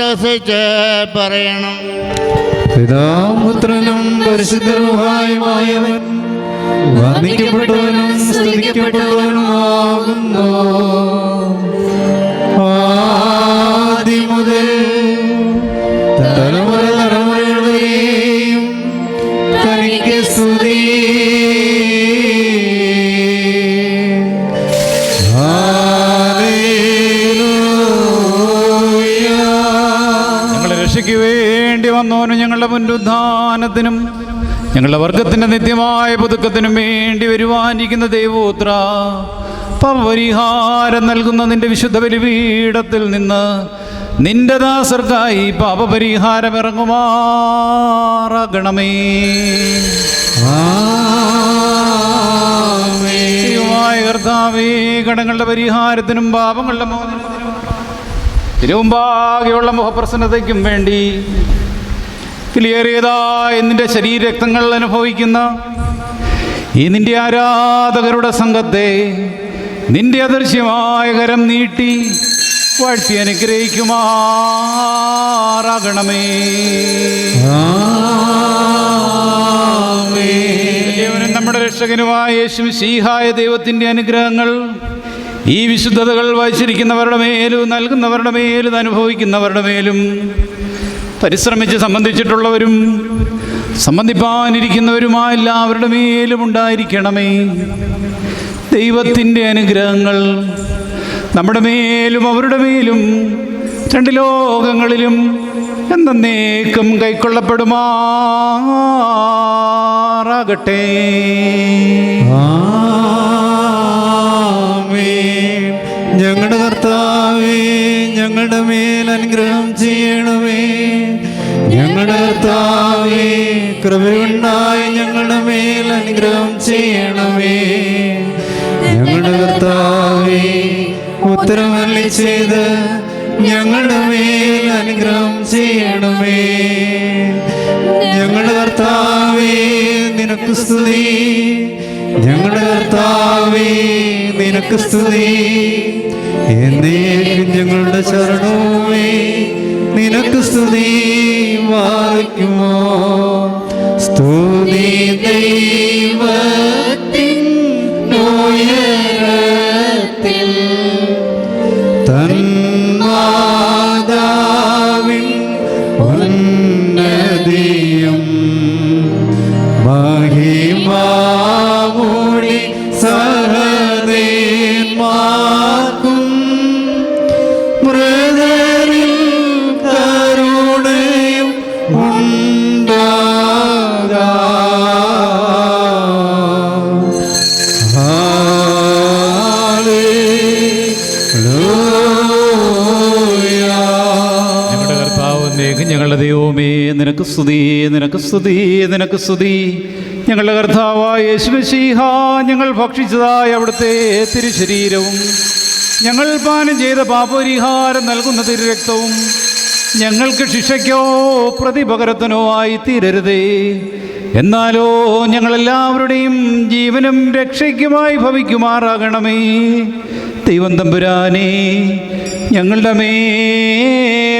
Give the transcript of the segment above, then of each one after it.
അട്ടഹസിച്ച് പറയണം. പിതാപുത്രനും പരിശുദ്ധനുമായവൻ സ്തുതിക്കപ്പെട്ടവനുമാകുന്നു. വേണ്ടി വന്നവനും ഞങ്ങളുടെ പുനരുദ്ധാനത്തിനും ഞങ്ങളുടെ വർഗത്തിന്റെ നിത്യമായ പുതുക്കത്തിനും വേണ്ടി വരുവാനിരിക്കുന്ന ദൈവോത്ര പാപപരിഹാരം നൽകുന്ന നിന്റെ വിശുദ്ധ ബലിപീഠത്തിൽ നിന്ന് നിന്റെ ദാസർക്കായി പാപപരിഹാരം ഇറങ്ങുമാറാകണമേ. കർത്താവേ കടങ്ങളുടെ പരിഹാരത്തിനും പാപങ്ങളുടെ മോചനത്തിനും തിരുവുമ്പാകെയുള്ള മുഖപ്രസന്നതയ്ക്കും വേണ്ടി വിലയേറിയതായ നിന്റെ ശരീരരക്തങ്ങൾ അനുഭവിക്കുന്ന ഈ നിന്റെ ആരാധകരുടെ സംഘത്തെ നിന്റെ അദൃശ്യമായ കരം നീട്ടി വാഴ്ത്തി അനുഗ്രഹിക്കുമാറാകണമേ. നമ്മുടെ രക്ഷകനുമായ യേശു ശീഹായ ദൈവത്തിന്റെ അനുഗ്രഹങ്ങൾ ഈ വിശുദ്ധതകൾ വായിച്ചിരിക്കുന്നവരുടെ മേലും നൽകുന്നവരുടെ മേലും അനുഭവിക്കുന്നവരുടെ മേലും പരിശ്രമിച്ച് സംബന്ധിച്ചിട്ടുള്ളവരും സംബന്ധിപ്പാനിരിക്കുന്നവരുമായ എല്ലാവരുടെ മേലും ഉണ്ടായിരിക്കണമേ. ദൈവത്തിന്റെ അനുഗ്രഹങ്ങൾ നമ്മുടെ മേലും അവരുടെ മേലും രണ്ട് ലോകങ്ങളിലും എന്നേക്കും കൈക്കൊള്ളപ്പെടുമാറാകട്ടെ. ഞങ്ങളുടെ കർത്താവേ ഞങ്ങളുടെ മേൽ അനുഗ്രഹം ചെയ്യണമേ. കർത്താവേ കൃപയുണ്ടായി ഞങ്ങളുടെ മേൽ അനുഗ്രഹം ചെയ്യണമേ. ഞങ്ങളുടെ കർത്താവേ ഉത്തരവല്ലി ചെയ്ത് ഞങ്ങളുടെ മേൽ അനുഗ്രഹം ചെയ്യണമേ. ഞങ്ങളുടെ കർത്താവേ നിനക്ക് സ്തുതി. ഞങ്ങളുടെ കർത്താവേ നിനക്ക് സ്തുതി. എന്നേക്കും ഞങ്ങളുടെ ശരണവുമേ. നിനക്ക് സ്തുതി വായിക്കുമോ സ്തുതി ദൈവത്തിൻ ഉയരത്തിൽ. തന്മാതാവിൻ ഉന്നതിയും മഹിമാമൂടി സഹദേന്മാർക്കും നിനക്ക് സ്തുതി നിനക്ക് സ്തുതി നിനക്ക് സ്തുതി. ഞങ്ങളുടെ കർത്താവായ യേശുമശീഹ ഞങ്ങൾ ഭക്ഷിച്ചതായ അവിടുത്തെ തിരുശരീരവും ഞങ്ങൾ പാനം ചെയ്ത പാപപരിഹാരം നൽകുന്ന തിരുരക്തവും ഞങ്ങൾക്ക് ശിക്ഷയ്ക്കോ പ്രതിപകരത്തിനോ ആയി തീരരുതേ എന്നാലോ ഞങ്ങളെല്ലാവരുടെയും ജീവനും രക്ഷയ്ക്കുമായി ഭവിക്കുമാറാകണമേ. ദൈവം തമ്പുരാനേ ഞങ്ങളുടെ മേൽ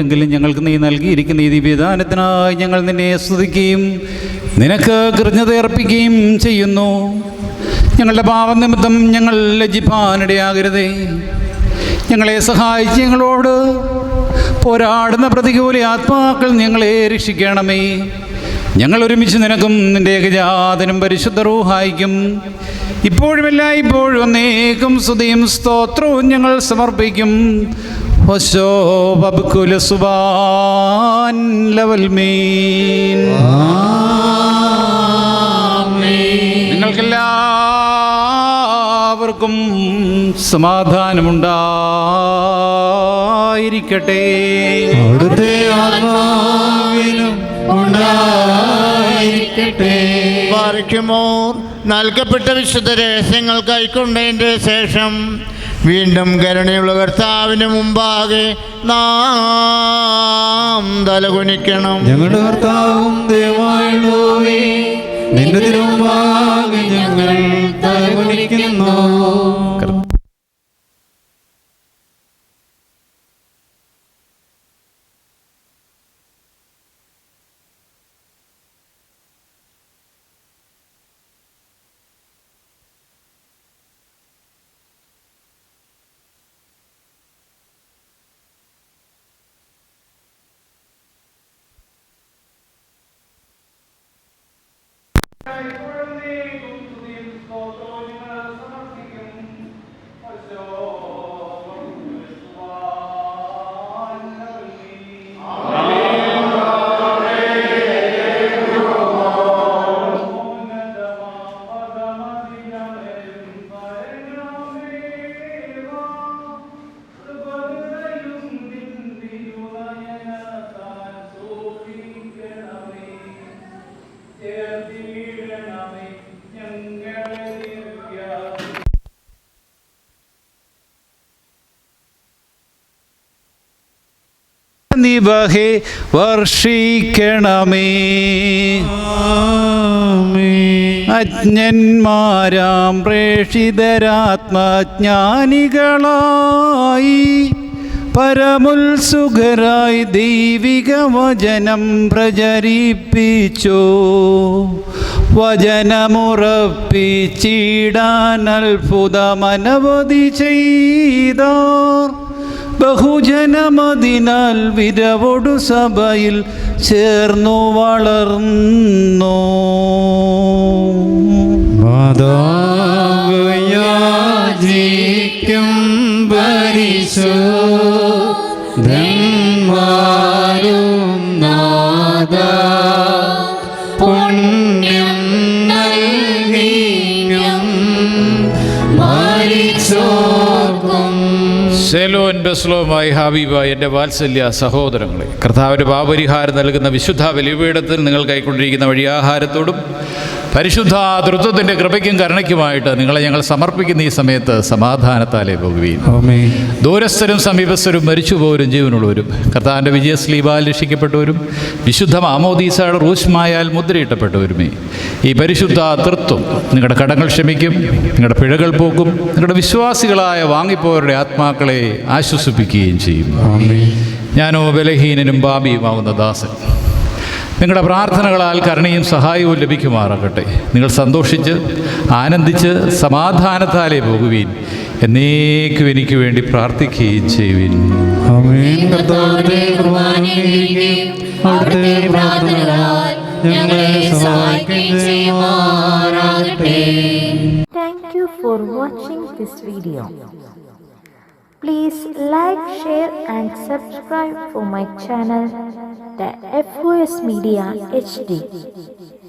ഞങ്ങൾ ഞങ്ങൾക്ക് നീ നൽകിയിരിക്കുന്ന ഈ ദിവ്യദാനത്തിനായി ഞങ്ങൾ നിന്നെ സ്തുതിക്കുകയും നിനക്ക് കൃതജ്ഞത അർപ്പിക്കുകയും ചെയ്യുന്നു. ഞങ്ങളുടെ പാപനിമിത്തം ഞങ്ങൾ ലജ്ജിപ്പാനിടയാകരുതേ. ഞങ്ങളെ സഹായിച്ച് ഞങ്ങളോട് പോരാടുന്ന പ്രതികൂല ആത്മാക്കൾ ഞങ്ങളെ രക്ഷിക്കണമേ. ഞങ്ങൾ ഒരുമിച്ച് നിനക്കും നിന്റെ ഏകജാതനും പരിശുദ്ധ റൂഹായിക്കും ഇപ്പോഴുമില്ല ഇപ്പോഴും ഒന്നേക്കും സ്തുതിയും സ്തോത്രവും ഞങ്ങൾ സമർപ്പിക്കും. നിങ്ങൾക്കെല്ലാവർക്കും സമാധാനമുണ്ടായിരിക്കട്ടെ. അവിടുത്തെ ആത്മാവിനും ഉണ്ടായിരിക്കട്ടെ. നൽകപ്പെട്ട വിശുദ്ധ രഹസ്യങ്ങൾ കൈക്കൊണ്ടതിന്റെ ശേഷം വീണ്ടും കരുണയുള്ള കർത്താവിന് മുമ്പാകെ നാം തലകുനിക്കണം. ഞങ്ങളുടെ കർത്താവും ദൈവമായുള്ളവേ നിന്റെ തിരുമുമ്പാകെ ഞങ്ങൾ തലകുനിക്കുന്നു. നിവഹേ വർഷിക്കണമേ. അജ്ഞന്മാരാം പ്രേഷിതരാത്മജ്ഞാനികളായി പരമുത്സുഖരായി ദൈവിക വചനം പ്രചരിപ്പിച്ചു. വചനമുറപ്പിച്ചിടാൻ അത്ഭുതമനവധി ചെയ്താർ. ബഹുജനമതിനാൽ വിരവൊടു സഭയിൽ ചേർന്നു വളർന്നു. മാതാവ് പരിശോ പരിശുദ്ധന്മാരും സെലോൻ ബസ്ലോമായി ഹാബീബായി എന്റെ വാത്സല്യ സഹോദരങ്ങളെ. കർത്താവിന്റെ പാപരിഹാരം നൽകുന്ന വിശുദ്ധ ബലിപീഠത്തിൽ നിങ്ങൾ കൈക്കൊണ്ടിരിക്കുന്ന വഴിയാഹാരത്തോടും പരിശുദ്ധ തൃത്വത്തിന്റെ കൃപയ്ക്കും കരുണയ്ക്കുമായിട്ട് നിങ്ങളെ ഞങ്ങൾ സമർപ്പിക്കുന്ന ഈ സമയത്ത് സമാധാനത്താലേ പോകുകയും ദൂരസ്ഥരും സമീപസ്ഥരും മരിച്ചുപോരും ജീവനുള്ളവരും. കർത്താവിന്റെ വിജയസ്ലീബാൽ രക്ഷിക്കപ്പെട്ടവരും വിശുദ്ധ മാമോദീസയുടെ റൂഷ്മായാൽ മുദ്രയിട്ടപ്പെട്ടവരുമേ. ഈ പരിശുദ്ധ തൃത്വം നിങ്ങളുടെ കടങ്ങൾ ക്ഷമിക്കും നിങ്ങളുടെ പിഴകൾ പോക്കും നിങ്ങളുടെ വിശ്വാസികളായ വാങ്ങിപ്പോരുടെ ആത്മാക്കളെ ആശ്വസിപ്പിക്കുകയും ചെയ്യും. ഞാനോ ബലഹീനനും ബാബിയുമാകുന്ന ദാസൻ. നിങ്ങളുടെ പ്രാർത്ഥനകളാൽ കരുണയും സഹായവും ലഭിക്കുമാറാകട്ടെ. നിങ്ങൾ സന്തോഷിച്ച് ആനന്ദിച്ച് സമാധാനത്താലേ പോകുവീൻ. എന്നേക്കും എനിക്ക് വേണ്ടി പ്രാർത്ഥിക്കുകയും ചെയ്യുവിൻ. Thank you for watching this video. Please like, share and subscribe for my channel, the FOS Media HD.